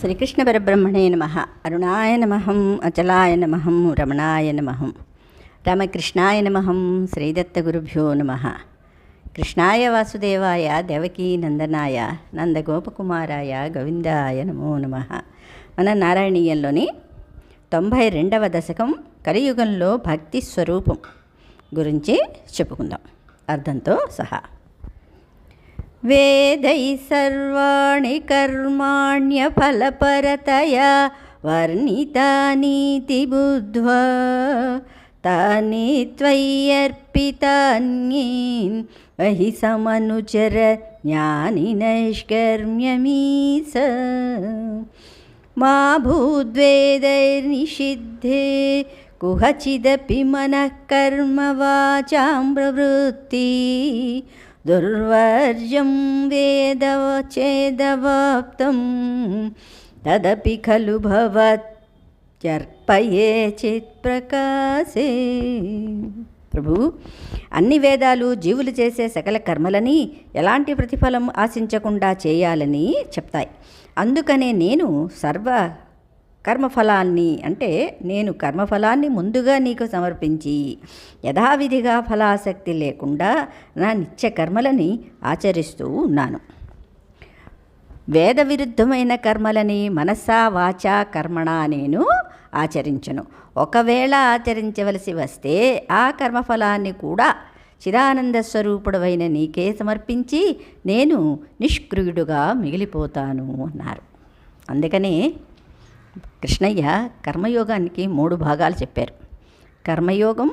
శ్రీకృష్ణ పరబ్రహ్మణే నమ. అరుణాయ నమహం అచలాయ నమహం రమణాయ నమహం రామకృష్ణాయ నమహం శ్రీదత్తగురుభ్యో నమ. కృష్ణాయ వాసుదేవాయ దేవకీ నందనాయ నందగోపకుమారాయ గోవిందాయ నమో నమ. మన నారాయణీయంలోని తొంభై రెండవ దశకం కలియుగంలో భక్తి స్వరూపం గురించి చెప్పుకుందాం. అర్థంతో సహా. वेदैः सर्वाणि कर्माण्यफलपरतया वर्णितानीति बुद्ध्वा तानि त्वय्यर्पितान्यीन् वहि समनुचर ज्ञानिनैष्कर्म्यमीस। मा भूद्वेदैर्निषिद्धे कुहचिदपि मनः कर्म वाचां प्रवृत्ति दुर्वर्जं वेद चेदवाप्तं तदपि खलु భవత్యర్పయే చిత్ ప్రకాశే ప్రభు అన్ని వేదాలు జీవులు చేసే సకల కర్మలని ఎలాంటి ప్రతిఫలం ఆశించకుండా చేయాలని చెప్తాయి అందుకనే నేను సర్వ కర్మఫలాన్ని అంటే నేను కర్మఫలాన్ని ముందుగా నీకు సమర్పించి యథావిధిగా ఫలాసక్తి లేకుండా నా నిత్య కర్మలని ఆచరిస్తూ ఉన్నాను. వేద విరుద్ధమైన కర్మలని మనసా వాచా కర్మణ నేను ఆచరించను. ఒకవేళ ఆచరించవలసి వస్తే ఆ కర్మఫలాన్ని కూడా చిదానంద స్వరూపుడవైన నీకే సమర్పించి నేను నిష్క్రియుడుగా మిగిలిపోతాను అన్నారు. అందుకనే కృష్ణయ్య కర్మయోగానికి మూడు భాగాలు చెప్పారు. కర్మయోగం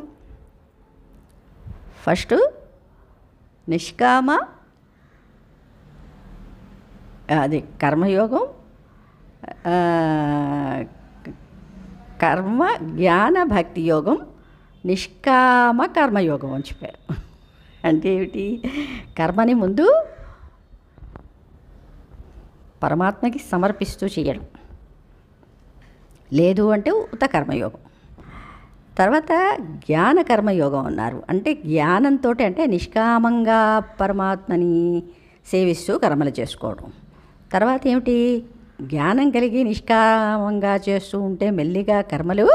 ఫస్ట్ నిష్కామ అది కర్మయోగం కర్మ జ్ఞాన భక్తి యోగం నిష్కామ కర్మయోగం అని చెప్పారు. అంటే ఏమిటి? కర్మని ముందు పరమాత్మకి సమర్పిస్తూ చేయడం. లేదు అంటే ఉత కర్మయోగం. తర్వాత జ్ఞాన కర్మయోగం అన్నారు. అంటే జ్ఞానంతో అంటే నిష్కామంగా పరమాత్మని సేవిస్తూ కర్మలు చేసుకోవడం. తర్వాత ఏమిటి? జ్ఞానం కలిగి నిష్కామంగా చేస్తూ ఉంటే మెల్లిగా కర్మలు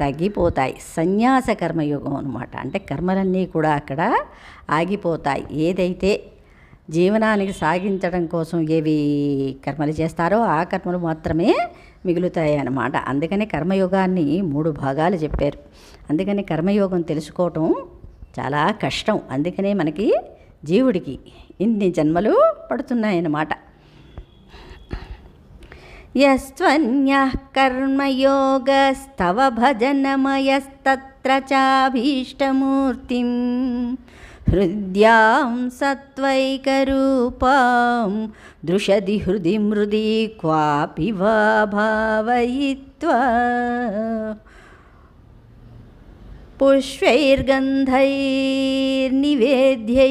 తగ్గిపోతాయి. సన్యాస కర్మయోగం అనమాట అంటే కర్మలన్నీ కూడా అక్కడ ఆగిపోతాయి. ఏదైతే జీవనానికి సాగించడం కోసం ఏవి కర్మలు చేస్తారో ఆ కర్మలు మాత్రమే మిగులుతాయి అన్నమాట అందుకని కర్మయోగాన్ని మూడు భాగాలు చెప్పారు. అందుకని కర్మయోగం తెలుసుకోవటం చాలా కష్టం. అందుకనే మనకి జీవుడికి ఇన్ని జన్మలు పడుతున్నాయన్నమాట. యస్త్వన్యः కర్మయోగస్తవ భజనమయస్తత్ర చాభీష్టమూర్తిం हृद्यां सत्त्वैकरूपां दृशति हृदि मृदि क्वापि वा भावयित्वा पुष्पैर्गन्धैर्निवेद्यै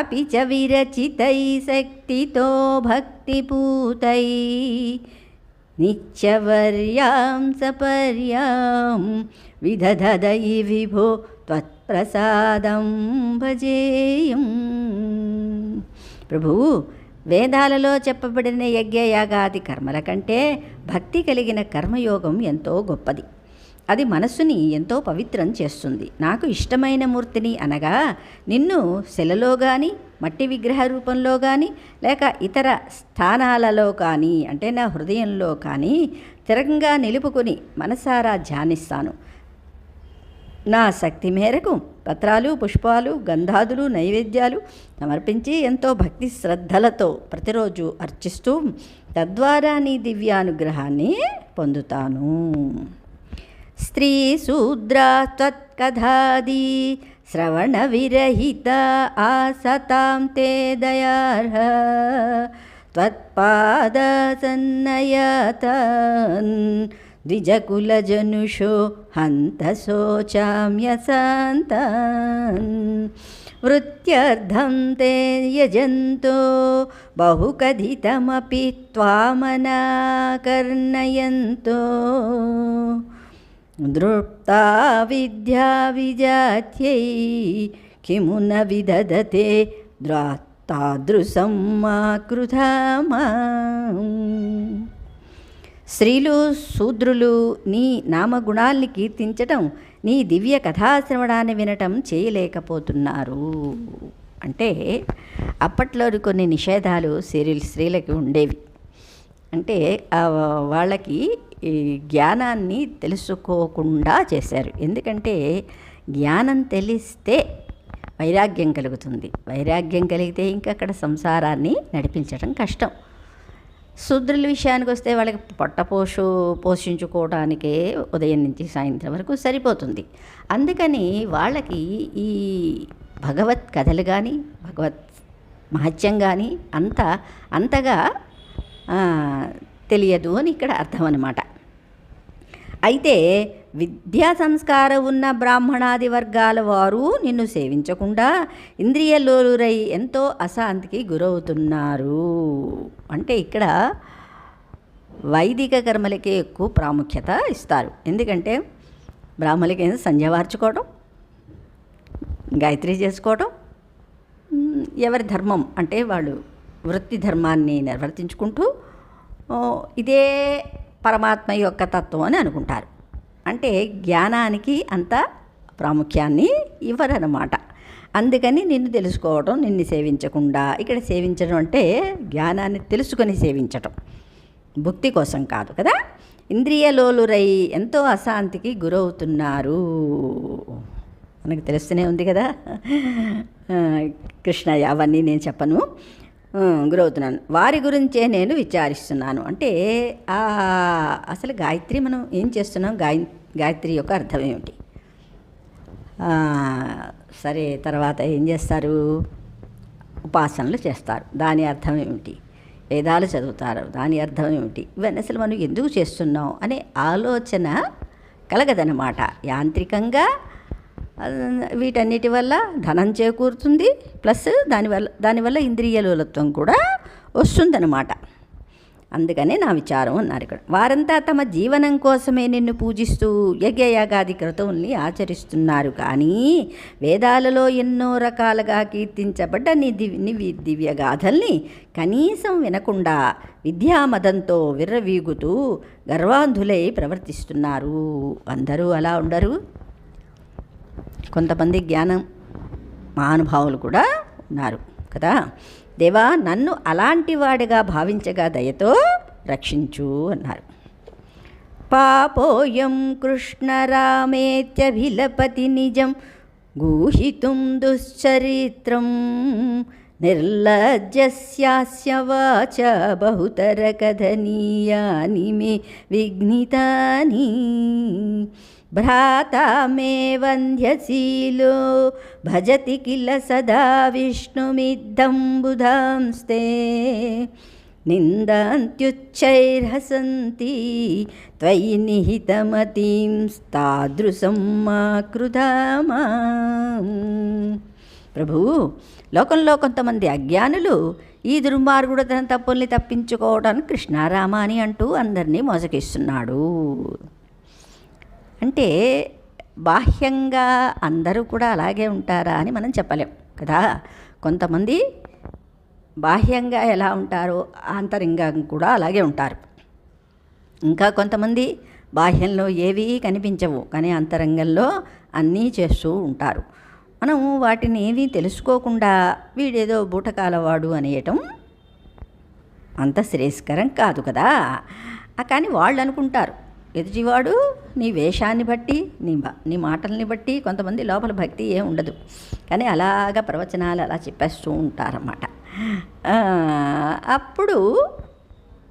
अपि च विरचितै शक्तितो भक्तिपूतै नित्यवर्यां सपर्यां विदधदै विभो त्वत् ప్రసాదం భజేయం. ప్రభువు వేదాలలో చెప్పబడిన యజ్ఞయాగాది కర్మల కంటే భక్తి కలిగిన కర్మయోగం ఎంతో గొప్పది. అది మనస్సుని ఎంతో పవిత్రం చేస్తుంది. నాకు ఇష్టమైన మూర్తిని అనగా నిన్ను శిలలో కానీ మట్టి విగ్రహ రూపంలో కానీ లేక ఇతర స్థానాలలో కానీ అంటే నా హృదయంలో కానీ తిరగంగా నిలుపుకుని మనసారా ధ్యానిస్తాను. నా శక్తి మేరకు పత్రాలు పుష్పాలు గంధాదులు నైవేద్యాలు సమర్పించి ఎంతో భక్తి శ్రద్ధలతో ప్రతిరోజు అర్చిస్తూ తద్వారా నీ దివ్యానుగ్రహాన్ని పొందుతాను. స్త్రీ శూద్ర త్వత్కథాది శ్రవణ విరహిత ఆసతాం తే దయార్హ త్వత్పాద సన్నయతన్ द्विजकुलजनुषो हन्तशोचाम्यसान्तान् वृत्त्यर्थं ते यजन्तो बहुकथितमपि त्वामनाकर्णयन्तो। दृप्ता विद्या विजात्यै किमु न विदधते द्रा तादृशं मा कृधा స్త్రీలు శూద్రులు నీ నామగుణాల్ని కీర్తించటం నీ దివ్య కథాశ్రవణాన్ని వినటం చేయలేకపోతున్నారు. అంటే అప్పట్లో కొన్ని నిషేధాలు స్త్రీలు స్త్రీలకి ఉండేవి. అంటే వాళ్ళకి ఈ జ్ఞానాన్ని తెలుసుకోకుండా చేశారు. ఎందుకంటే జ్ఞానం తెలిస్తే వైరాగ్యం కలుగుతుంది. వైరాగ్యం కలిగితే ఇంకా అక్కడ సంసారాన్ని నడిపించడం కష్టం. శూద్రుల విషయానికి వస్తే వాళ్ళకి పొట్టపోషు పోషించుకోవడానికే ఉదయం నుంచి సాయంత్రం వరకు సరిపోతుంది. అందుకని వాళ్ళకి ఈ భగవత్ కథలు కానీ భగవత్ మహత్యం కానీ అంత అంతగా తెలియదు అని ఇక్కడ అర్థం అన్నమాట అయితే విద్యా సంస్కారం ఉన్న బ్రాహ్మణాది వర్గాల వారు నిన్ను సేవించకుండా ఇంద్రియలోలురై ఎంతో అశాంతికి గురవుతున్నారు. అంటే ఇక్కడ వైదిక కర్మలకే ఎక్కువ ప్రాముఖ్యత ఇస్తారు. ఎందుకంటే బ్రాహ్మణులకి సంధ్య వార్చుకోవడం గాయత్రి చేసుకోవడం ఎవరి ధర్మం అంటే వాళ్ళు వృత్తి ధర్మాన్ని నిర్వర్తించుకుంటూ ఇదే పరమాత్మ యొక్క తత్వం అని అనుకుంటారు. అంటే జ్ఞానానికి అంత ప్రాముఖ్యాన్ని ఇవ్వరన్నమాట. అందుకని నిన్ను తెలుసుకోవడం నిన్ను సేవించకుండా ఇక్కడ సేవించడం అంటే జ్ఞానాన్ని తెలుసుకొని సేవించటం. భక్తి కోసం కాదు కదా? ఇంద్రియలోలురై ఎంతో అశాంతికి గురవుతున్నారు. మనకు తెలుస్తూనే ఉంది కదా? కృష్ణయ్య అవన్నీ నేను చెప్పను. గురవుతున్నాను. వారి గురించే నేను విచారిస్తున్నాను. అంటే అసలు గాయత్రి మనం ఏం చేస్తున్నాం? గాయ గాయత్రి యొక్క అర్థం ఏమిటి? సరే తర్వాత ఏం చేస్తారు? ఉపాసనలు చేస్తారు. దాని అర్థం ఏమిటి? వేదాలు చదువుతారు. దాని అర్థం ఏమిటి? ఇవన్నీ అసలు మనం ఎందుకు చేస్తున్నాం? అనే ఆలోచన కలగదనమాట యాంత్రికంగా వీటన్నిటి వల్ల ధనం చేకూరుతుంది ప్లస్ దానివల్ల దానివల్ల ఇంద్రియలోలత్వం కూడా వస్తుందన్నమాట. అందుకనే నా విచారం అన్నారు ఇక్కడ. వారంతా తమ జీవనం కోసమే నిన్ను పూజిస్తూ యజ్ఞయాగాది క్రతువుల్ని ఆచరిస్తున్నారు కానీ వేదాలలో ఎన్నో రకాలుగా కీర్తించబడ్డ నీ దివ్ నీ దివ్య గాథల్ని కనీసం వినకుండా విద్యామదంతో విర్రవీగుతూ గర్వాంధులై ప్రవర్తిస్తున్నారు. అందరూ అలా ఉండరు. కొంతమంది జ్ఞానం మహానుభావులు కూడా ఉన్నారు కదా? దేవా నన్ను అలాంటి వాడిగా భావించగా దయతో రక్షించు అన్నారు. పాపోయం కృష్ణరామేత్యభిలపతి నిజం గూహితుం దుశ్చరిత్రం నిర్లజ్జస్యాస్య వాచ బహుతర కథనీయాని మే విఘ్నితాని. భ్రాతా మే వంధ్యశీలో. భజతి కిల సదా విష్ణుమిద్దం బుధాంస్తే నిందాంత్యుచ్చైర్హసంతి త్వయి నిహితమతీం తాదృశం మా కృధామా. ప్రభు లోకంలో కొంతమంది అజ్ఞానులు ఈ దుర్మార్గుడు తన తప్పుల్ని తప్పించుకోవడానికి కృష్ణారామ అని అంటూ అందరినీ మోసగిస్తున్నాడు. అంటే బాహ్యంగా అందరూ కూడా అలాగే ఉంటారా అని మనం చెప్పలేం కదా? కొంతమంది బాహ్యంగా ఎలా ఉంటారో ఆంతరంగా కూడా అలాగే ఉంటారు. ఇంకా కొంతమంది బాహ్యంలో ఏవీ కనిపించవు కానీ అంతరంగంలో అన్నీ చేస్తూ ఉంటారు. మనం వాటిని ఏమీ తెలుసుకోకుండా వీడేదో బూటకాలవాడు అనేయటం అంత శ్రేయస్కరం కాదు కదా? కానీ వాళ్ళు అనుకుంటారు ఎదుటివాడు నీ వేషాన్ని బట్టి నీ నీ మాటల్ని బట్టి కొంతమంది లోపల భక్తి ఏం ఉండదు. కానీ అలాగ ప్రవచనాలు అలా చెప్పేస్తూ ఉంటారన్నమాట. అప్పుడు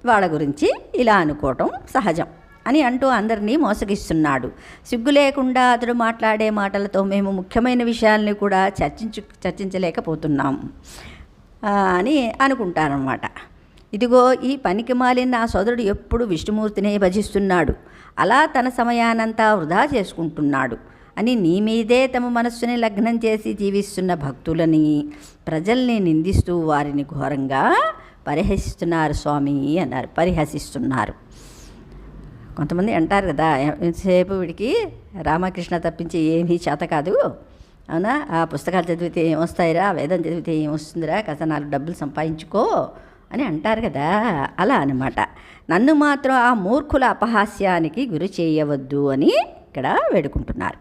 వాళ్ళ గురించి ఇలా అనుకోవటం సహజం అని అంటూ అందరినీ మోసగిస్తున్నాడు. సిగ్గు లేకుండా అతడు మాట్లాడే మాటలతో మేము ముఖ్యమైన విషయాల్ని కూడా చర్చించు చర్చించలేకపోతున్నాం అని అనుకుంటారన్నమాట. ఇదిగో ఈ పనికి మాలిన నా సోదరుడు ఎప్పుడు విష్ణుమూర్తినే భజిస్తున్నాడు. అలా తన సమయానంతా వృధా చేసుకుంటున్నాడు అని నీ మీదే తమ మనస్సుని లగ్నం చేసి జీవిస్తున్న భక్తులని ప్రజల్ని నిందిస్తూ వారిని ఘోరంగా పరిహసిస్తున్నారు స్వామి అన్నారు పరిహసిస్తున్నారు. కొంతమంది అంటారు కదా ఎంతసేపు వీడికి రామకృష్ణ తప్పించి ఏమీ చేత కాదు. అవునా? ఆ పుస్తకాలు చదివితే ఏమొస్తాయిరా? వేదం చదివితే ఏమొస్తుందిరా? కాస్త నాలుగు డబ్బులు సంపాదించుకో. అని అంటారు కదా అలా అనమాట నన్ను మాత్రం ఆ మూర్ఖుల అపహాస్యానికి గురి చేయవద్దు అని ఇక్కడ వేడుకుంటున్నారు.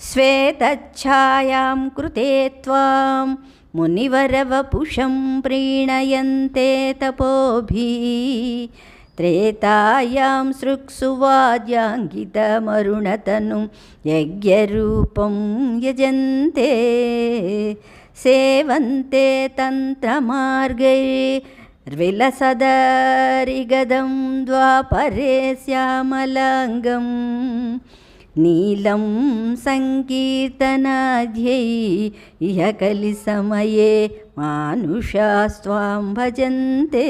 శ్వేతఛాయాం కృతే త్వాం మునివరవపుషం ప్రీణయంతే తపోభీ త్రేతాయాం సృక్సువాద్యాంగితమరుణతను యజ్ఞరూపం యజంతే సేవంతే తంత్రమార్గై విలసదరిగదం ద్వాపరే శ్యామలాంగం. నీలం సంకీర్తనాధ్యై ఇహ కలి సమయే మానుషాస్వాం భజంతే.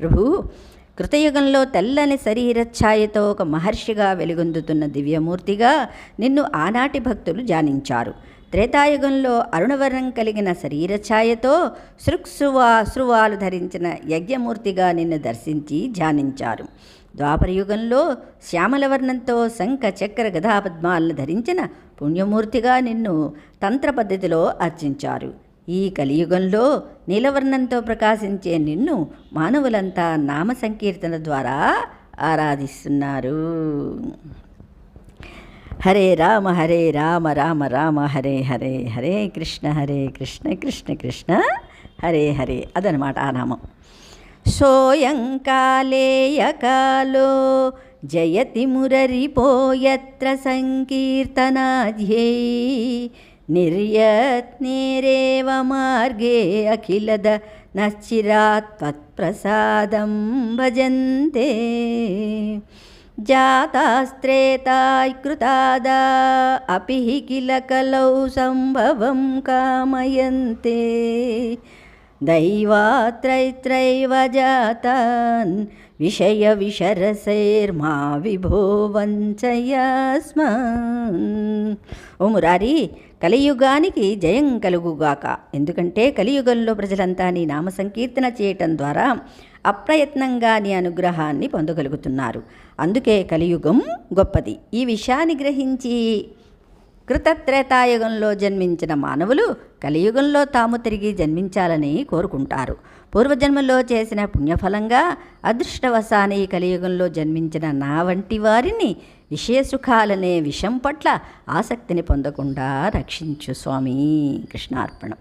ప్రభు కృతయుగంలో తెల్లని శరీర ఛాయతో ఒక మహర్షిగా వెలుగొందుతున్న దివ్యమూర్తిగా నిన్ను ఆనాటి భక్తులు జానించారు. త్రేతాయుగంలో అరుణవర్ణం కలిగిన శరీరఛాయతో ఛాయతో సృక్సువా ధరించిన యజ్ఞమూర్తిగా నిన్ను దర్శించి ధ్యానించారు. ద్వాపరయుగంలో శ్యామలవర్ణంతో శంఖ చక్ర గదాపద్మాలను ధరించిన పుణ్యమూర్తిగా నిన్ను తంత్ర పద్ధతిలో అర్చించారు. ఈ కలియుగంలో నీలవర్ణంతో ప్రకాశించే నిన్ను మానవులంతా నామ సంకీర్తన ద్వారా ఆరాధిస్తున్నారు. హరే రామ హరే రామ రామ రామ హరే హరే హరే కృష్ణ హరే కృష్ణ కృష్ణ కృష్ణ హరే హరే అదనమాట ఆ నామం. సోయంకాలేయకాలో జయతి మురరిపోయత్ర సంకీర్తనాధ్యై నిర్యత్నేరేవ మార్గే అఖిలద నశ్చిరాత్వత్ప్రసాదం భజంతే. జాతాస్త్రేతాయ్ కృతాదా అపి హి కిల కలౌ సంభవం కామయంతే दैवात्रैत्रैव जातान् విషయవిషరసైర్మా విభో వంచయాస్మాన్ ఓ మురారి కలియుగానికి జయం కలుగుగాక ఎందుకంటే కలియుగంలో ప్రజలంతా నీ నామ సంకీర్తన చేయటం ద్వారా అప్రయత్నంగా నీ అనుగ్రహాన్ని పొందగలుగుతున్నారు. అందుకే కలియుగం గొప్పది. ఈ విషయాన్ని గ్రహించి కృతత్రేతాయుగంలో జన్మించిన మానవులు కలియుగంలో తాము తిరిగి జన్మించాలని కోరుకుంటారు. పూర్వజన్మలో చేసిన పుణ్యఫలంగా అదృష్టవశాన్ని కలియుగంలో జన్మించిన నా వంటి వారిని విషయసుఖాలనే విషం పట్ల ఆసక్తిని పొందకుండా రక్షించు స్వామి కృష్ణార్పణం.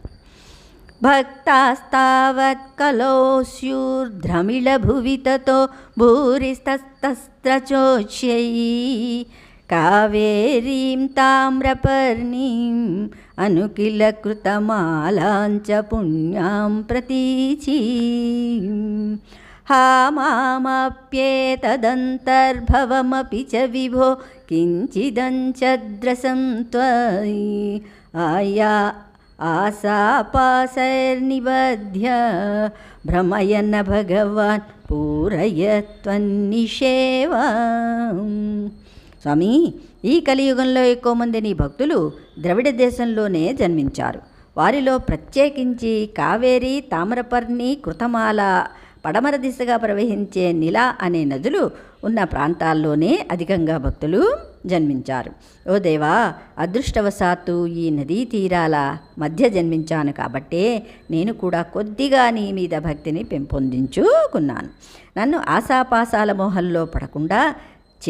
भक्तास्तावत्कलोस्यूर्ध्रमिळभुवि ततो भूरिस्तस्तस्त्रचोच्यैः कावेरीं ताम्रपर्णीम् अनुकिलकृतमालाञ्च पुण्यां प्रतीची हा मामाप्येतदन्तर्भवमपि च विभो किञ्चिदञ्चद्रसं त्वयि। आया ఆయా ఆశాపాసైర్నిబధ్య భ్రమయన భగవాన్ పూరయత్వన్నిషేవా స్వామి ఈ కలియుగంలో ఎక్కువ మంది నీ భక్తులు ద్రవిడ దేశంలోనే జన్మించారు. వారిలో ప్రత్యేకించి కావేరి తామరపర్ణి కృతమాల పడమర దిశగా ప్రవహించే నిల అనే నదులు ఉన్న ప్రాంతాల్లోనే అధికంగా భక్తులు జన్మించారు. ఓ దేవా అదృష్టవశాత్తు ఈ నదీ తీరాల మధ్య జన్మించాను కాబట్టే నేను కూడా కొద్దిగా నీ మీద భక్తిని పెంపొందించుకున్నాను. నన్ను ఆశాపాసాల మోహంలో పడకుండా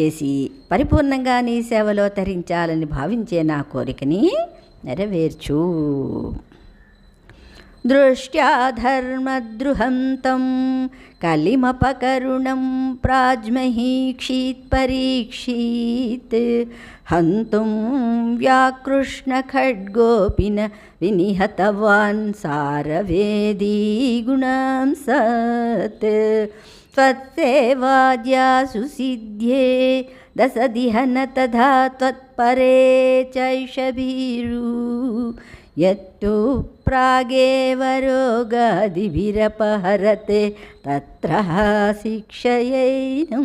చేసి పరిపూర్ణంగా నీ సేవలో తరించాలని భావించే నా కోరికని నెరవేర్చు. दृष्ट्या धर्मद्रुहं तं कलिमपकरुणं प्राज्महि क्षीत्परीक्षीत् हन्तुं व्याकृष्णखड्गोऽपिन विनिहतवान् सारवेदी गुणां सत्। त्वत्सेवाद्या सुसिध्ये दशदिह तथा त्वत्परे चैषभीरु ఎత్తు ಯತ್ತು విరపహరతే తత్ర ಶಿಕ್ಷಯೈನು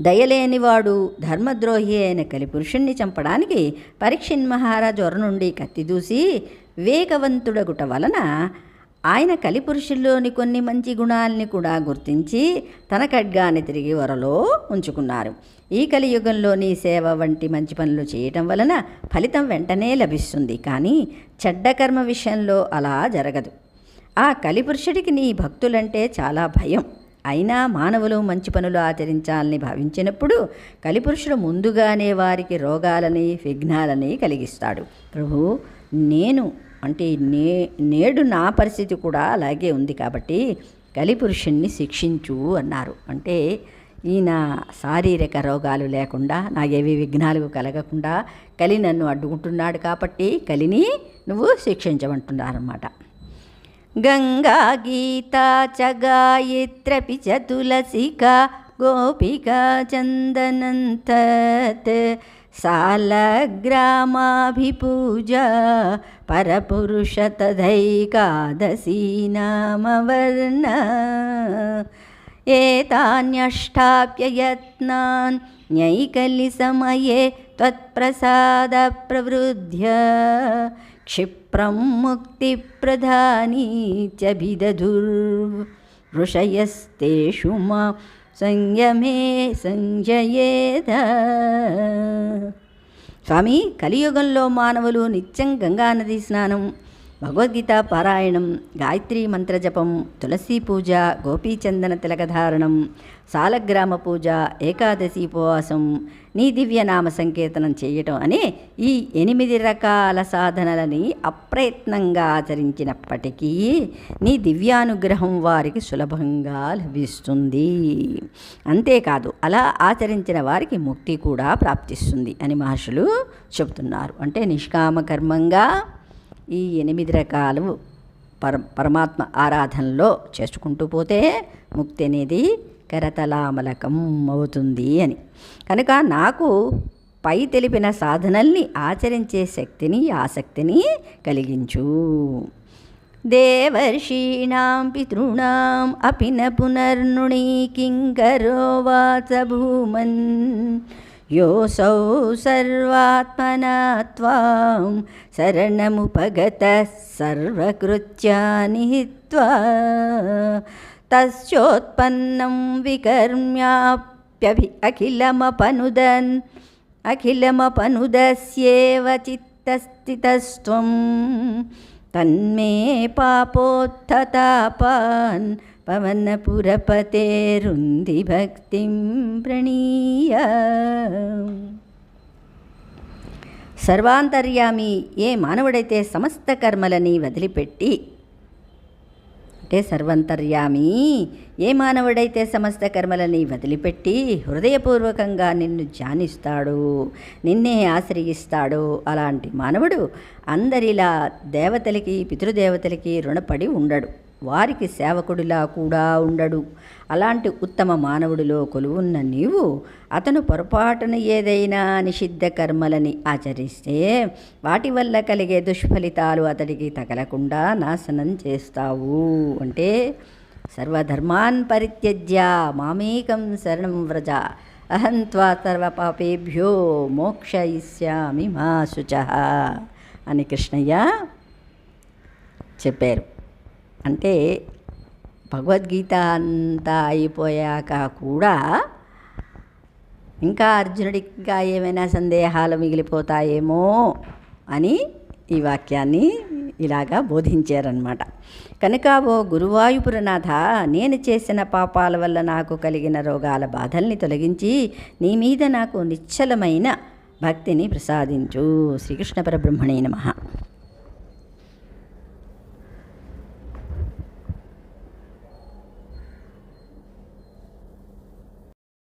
దయలేనివాడు ధర్మద్రోహి అయిన కలిపురుషుణ్ణి చంపడానికి పరీక్షిన్ మహారాజు వర నుండి కత్తిదూసి వేగవంతుడగుట వలన ఆయన కలిపురుషుల్లోని కొన్ని మంచి గుణాలని కూడా గుర్తించి తన ఖడ్గాన్ని తిరిగి వరలో ఉంచుకున్నారు. ఈ కలియుగంలోని సేవ వంటి మంచి పనులు చేయటం వలన ఫలితం వెంటనే లభిస్తుంది. కానీ చెడ్డ కర్మ విషయంలో అలా జరగదు. ఆ కలిపురుషుడికి నీ భక్తులంటే చాలా భయం. అయినా మానవులు మంచి పనులు ఆచరించాలని భావించినప్పుడు కలిపురుషుడు ముందుగానే వారికి రోగాలని విఘ్నాలని కలిగిస్తాడు. ప్రభు నేను అంటే నే నేడు నా పరిస్థితి కూడా అలాగే ఉంది కాబట్టి కలిపురుషుణ్ణి శిక్షించు అన్నారు. అంటే ఈయన శారీరక రోగాలు లేకుండా నాకేవి విఘ్నాలు కలగకుండా కలి నన్ను అడ్డుకుంటున్నాడు కాబట్టి కలిని నువ్వు శిక్షించమంటున్నారన్నమాట. గంగా గీత చ గాయత్రపి చ తులసికా చందనంతత్ सालग्रामाभिपूज परपुरुषतधैकादशी नामवर्ण एतान्यष्टाप्ययत्नान् न्यैकलिसमये त्वत्प्रसादप्रवृद्ध्य क्षिप्रं मुक्तिप्रधानी च विदधुर्वृषयस्तेषु मा సంయమే సంజయేద స్వామి కలియుగంలో మానవులు నిత్యం గంగానది స్నానం భగవద్గీత పారాయణం గాయత్రీ మంత్రజపం తులసి పూజ గోపీచందన తిలకధారణం సాలగ్రామ పూజ ఏకాదశి ఉపవాసం నీ దివ్యనామ సంకీర్తనం చేయటం అనే ఈ ఎనిమిది రకాల సాధనలని అప్రయత్నంగా ఆచరించినప్పటికీ నీ దివ్యానుగ్రహం వారికి సులభంగా లభిస్తుంది. అంతేకాదు అలా ఆచరించిన వారికి ముక్తి కూడా ప్రాప్తిస్తుంది అని మహర్షులు చెబుతున్నారు. అంటే నిష్కామ కర్మంగా ఈ ఎనిమిది రకాలు పర పరమాత్మ ఆరాధనలో చేసుకుంటూ పోతే ముక్తి అనేది కరతలామలకం అవుతుంది అని. కనుక నాకు పై తెలిపిన సాధనల్ని ఆచరించే శక్తిని ఆసక్తిని కలిగించు. దేవర్షీణాం పితృణాం అపిన న పునర్నుణీ కింకరో వాచ భూమన్. योऽसौ सर्वात्मना त्वां शरणमुपगतः सर्वकृत्यानि हित्वा तस्योत्पन्नं विकर्म्याप्यभि अखिलमपनुदन् अखिलमपनुदस्येव चित्तस्थितस्त्वं तन्मे पापोत्थतापान् పవనపురపతేరుంది భక్తిం ప్రణీయ. సర్వాంతర్యామి ఏ మానవుడైతే సమస్త కర్మలని వదిలిపెట్టి అంటే సర్వంతర్యామి ఏ మానవుడైతే సమస్త కర్మలని వదిలిపెట్టి హృదయపూర్వకంగా నిన్ను ధ్యానిస్తాడు నిన్నే ఆశ్రయిస్తాడు అలాంటి మానవుడు అందరిలా దేవతలకి పితృదేవతలకి రుణపడి ఉండడు. వారికి సేవకుడిలా కూడా ఉండడు. అలాంటి ఉత్తమ మానవుడిలో కొలువున్న నీవు అతను పొరపాటున ఏదైనా నిషిద్ధ కర్మలని ఆచరిస్తే వాటి వల్ల కలిగే దుష్ఫలితాలు అతడికి తగలకుండా నాశనం చేస్తావు. అంటే సర్వధర్మాన్ పరిత్యజ్య మామేకం శరణం వ్రజ అహం త్వా సర్వపాపేభ్యో మోక్షయిష్యామి మా శుచ అని కృష్ణయ్య చెప్పారు. అంటే భగవద్గీత అంతా అయిపోయాక కూడా ఇంకా అర్జునుడికి ఇంకా ఏమైనా సందేహాలు మిగిలిపోతాయేమో అని ఈ వాక్యాన్ని ఇలాగా బోధించారనమాట కనుక ఓ గురువాయుపురనాథ నేను చేసిన పాపాల వల్ల నాకు కలిగిన రోగాల బాధల్ని తొలగించి నీ మీద నాకు నిశ్చలమైన భక్తిని ప్రసాదించు. శ్రీకృష్ణ పరబ్రహ్మణే నమ.